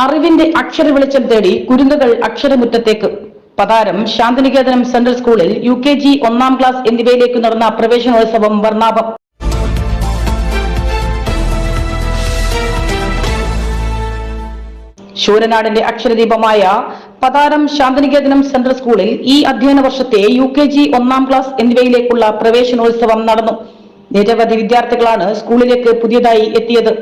അറിവിന്റെ അക്ഷര വെളിച്ചം തേടി കുരുന്നുകൾ അക്ഷരമുറ്റത്തേക്ക്. പതാരം ശാന്തിനികേതനം സെൻട്രൽ സ്കൂളിൽ യു കെ ജി ഒന്നാം ക്ലാസ് എന്നിവയിലേക്ക് നടന്ന പ്രവേശനോത്സവം വർണാഭം. ശൂരനാടിന്റെ അക്ഷരദീപമായ പതാരം ശാന്തിനികേതനം സെൻട്രൽ സ്കൂളിൽ ഈ അധ്യയന വർഷത്തെ യു കെ ജി ഒന്നാം ക്ലാസ് എന്നിവയിലേക്കുള്ള പ്രവേശനോത്സവം നടന്നു. നിരവധി വിദ്യാർത്ഥികളാണ് സ്കൂളിലേക്ക് പുതിയതായി എത്തിയത്.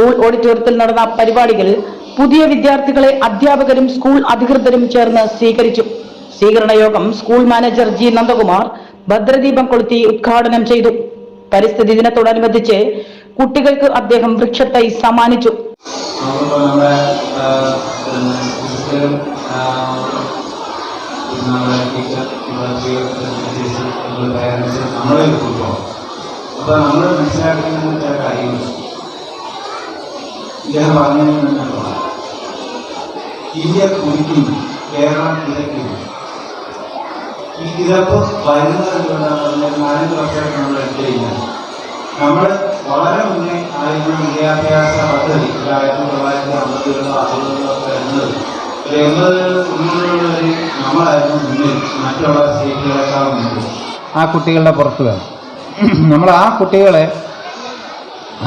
സ്കൂൾ ഓഡിറ്റോറിയത്തിൽ നടന്ന പരിപാടികളിൽ പുതിയ വിദ്യാർത്ഥികളെ അധ്യാപകരും സ്കൂൾ അധികൃതരും ചേർന്ന് സ്വീകരിച്ചു. സ്വീകരണ യോഗം സ്കൂൾ മാനേജർ ജി നന്ദകുമാർ ഭദ്രദീപം കൊളുത്തി ഉദ്ഘാടനം ചെയ്തു. പരിസ്ഥിതി ദിനത്തോടനുബന്ധിച്ച് കുട്ടികൾക്ക് അദ്ദേഹം വൃക്ഷത്തൈ സമ്മാനിച്ചു. അപ്പോൾ നമ്മൾ മനസ്സിലാക്കുന്ന ചില കാര്യങ്ങൾ. ഇദ്ദേഹം മുന്നോട്ടുള്ള ഇന്ത്യ കുടിക്കുന്നു കേരളം കിതയ്ക്കുന്നു ഈ കിതപ്പ് വരുന്നത് പറഞ്ഞാൽ വർഷമായിട്ട് നമ്മൾ നമ്മൾ വളരെ മുന്നേ ആയിരുന്ന വിദ്യാഭ്യാസ പദ്ധതി ആയിരത്തി തൊള്ളായിരത്തി അമ്പതുകളിലോ അറുപതുകളിലോ ഒക്കെ വരുന്നത്. ഒരു നമ്മളായിരുന്നു മുന്നിൽ മറ്റുള്ള സ്റ്റേറ്റുകളെക്കാൾ ആ കുട്ടികളുടെ പുറത്ത് വേണം. നമ്മൾ ആ കുട്ടികളെ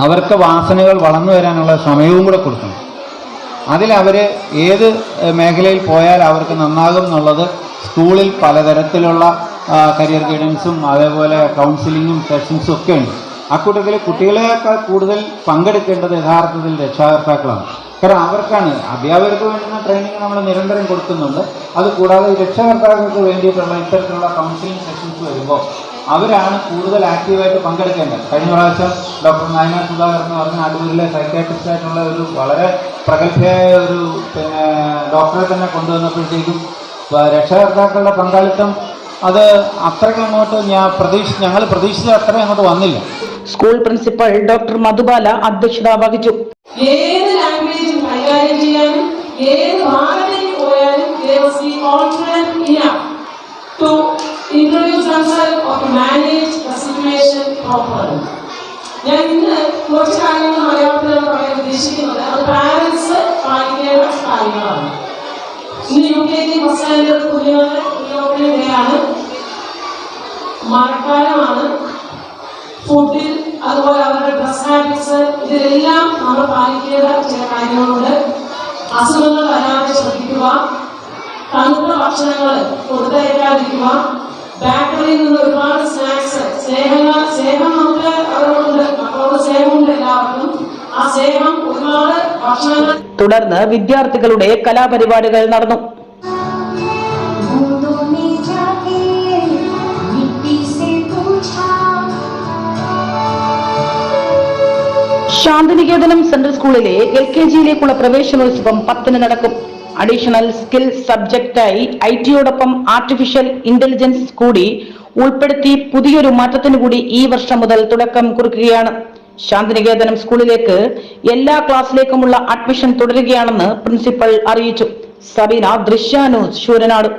അവർക്ക് വാസനകൾ വളർന്നു വരാനുള്ള സമയവും കൂടെ കൊടുക്കണം. അതിലവർ ഏത് മേഖലയിൽ പോയാൽ അവർക്ക് നന്നാകും എന്നുള്ളത് സ്കൂളിൽ പലതരത്തിലുള്ള കരിയർ ഗൈഡൻസും അതേപോലെ കൗൺസിലിങ്ങും സെഷൻസും ഒക്കെ ഉണ്ട് ആ കൂട്ടത്തിൽ കുട്ടികളെക്കാൾ കൂടുതൽ പങ്കെടുക്കേണ്ടത് യഥാർത്ഥത്തിൽ രക്ഷാകർത്താക്കളാണ്. കാരണം അവർക്കാണ് അധ്യാപകർക്ക് വേണ്ടുന്ന ട്രെയിനിങ് നമ്മൾ നിരന്തരം കൊടുക്കുന്നുണ്ട്. അതുകൂടാതെ രക്ഷാകർത്താക്കൾക്ക് വേണ്ടിയിട്ടുള്ള ഇത്തരത്തിലുള്ള കൗൺസിലിംഗ് സെഷൻസ് വരുമ്പോൾ അവരാണ് കൂടുതൽ ആക്റ്റീവായിട്ട് പങ്കെടുക്കേണ്ടത്. കഴിഞ്ഞ പ്രാവശ്യം ഡോക്ടർ നായന സുധാകർ എന്ന് പറഞ്ഞ അടൂരിലെ സൈക്കാട്രിസ്റ്റ് ആയിട്ടുള്ള ഒരു വളരെ പ്രഗത്ഭയായ ഒരു പിന്നെ ഡോക്ടറെ തന്നെ കൊണ്ടുവന്നപ്പോഴത്തേക്കും രക്ഷകർത്താക്കളുടെ പങ്കാളിത്തം അത് അത്രയ്ക്ക് അങ്ങോട്ട് ഞാൻ പ്രതീക്ഷ ഞങ്ങൾ പ്രതീക്ഷിച്ച അത്രയും അങ്ങോട്ട് വന്നില്ല. സ്കൂൾ പ്രിൻസിപ്പൽ ഡോക്ടർ മധുബാല അധ്യക്ഷത വഹിച്ചു. ഏത് ലാംഗ്വേജും കൈകാര്യം ചെയ്യാനും ഏത് ഭാഗത്തേക്ക് പോയാലും to introduce manage the situation properly. ഞാൻ ഇന്ന് കുറച്ച് കാര്യങ്ങൾ മലയാളത്തിലാണ് പറയാൻ ഉദ്ദേശിക്കുന്നത് അത് പാരൻസ് പാലിക്കേണ്ട കാര്യങ്ങളാണ്. ഇന്ന് U K G first standard കുഞ്ഞുങ്ങളുടെ കുഞ്ഞുങ്ങളുടെയാണ് മഴക്കാലമാണ്. ഫുഡിൽ അതുപോലെ അവരുടെ ഡ്രസ് ഹാബിറ്റ്സ് ഇതിലെല്ലാം നമ്മൾ പാലിക്കേണ്ട ചില കാര്യങ്ങളുണ്ട്. അസുഖങ്ങൾ വരാതെ ശ്രദ്ധിക്കുക. തണുത്ത ഭക്ഷണങ്ങൾ കൊടുത്തയക്കാതിരിക്കുക. ഫാക്ടറിയിൽ നിന്ന് ഒരുപാട് സ്നാക്സ് സേവന സേവം നമുക്ക് അവരോടുണ്ട്. അവരോട് സേവമുണ്ട് എല്ലാവർക്കും. ആ സേവം ഒരുപാട് ഭക്ഷണങ്ങൾ തുടർന്ന് വിദ്യാർത്ഥികളുടെ കലാപരിപാടികൾ നടന്നു. ശാന്തിനികേതനം സെൻട്രൽ സ്കൂളിലെ എൽ കെ ജിയിലേക്കുള്ള പ്രവേശനോത്സവം പത്തിന് നടക്കും. അഡീഷണൽ സ്കിൽ സബ്ജക്റ്റായി ഐ ടിയോടൊപ്പം ആർട്ടിഫിഷ്യൽ ഇന്റലിജൻസ് കൂടി ഉൾപ്പെടുത്തി പുതിയൊരു മാറ്റത്തിനു കൂടി ഈ വർഷം മുതൽ തുടക്കം കുറിക്കുകയാണ്. ശാന്തിനികേതനം സ്കൂളിലേക്ക് എല്ലാ ക്ലാസ്സിലേക്കുമുള്ള അഡ്മിഷൻ തുടരുകയാണെന്ന് പ്രിൻസിപ്പൽ അറിയിച്ചു. സബീന ദൃശ്യാനു ശൂരനാട്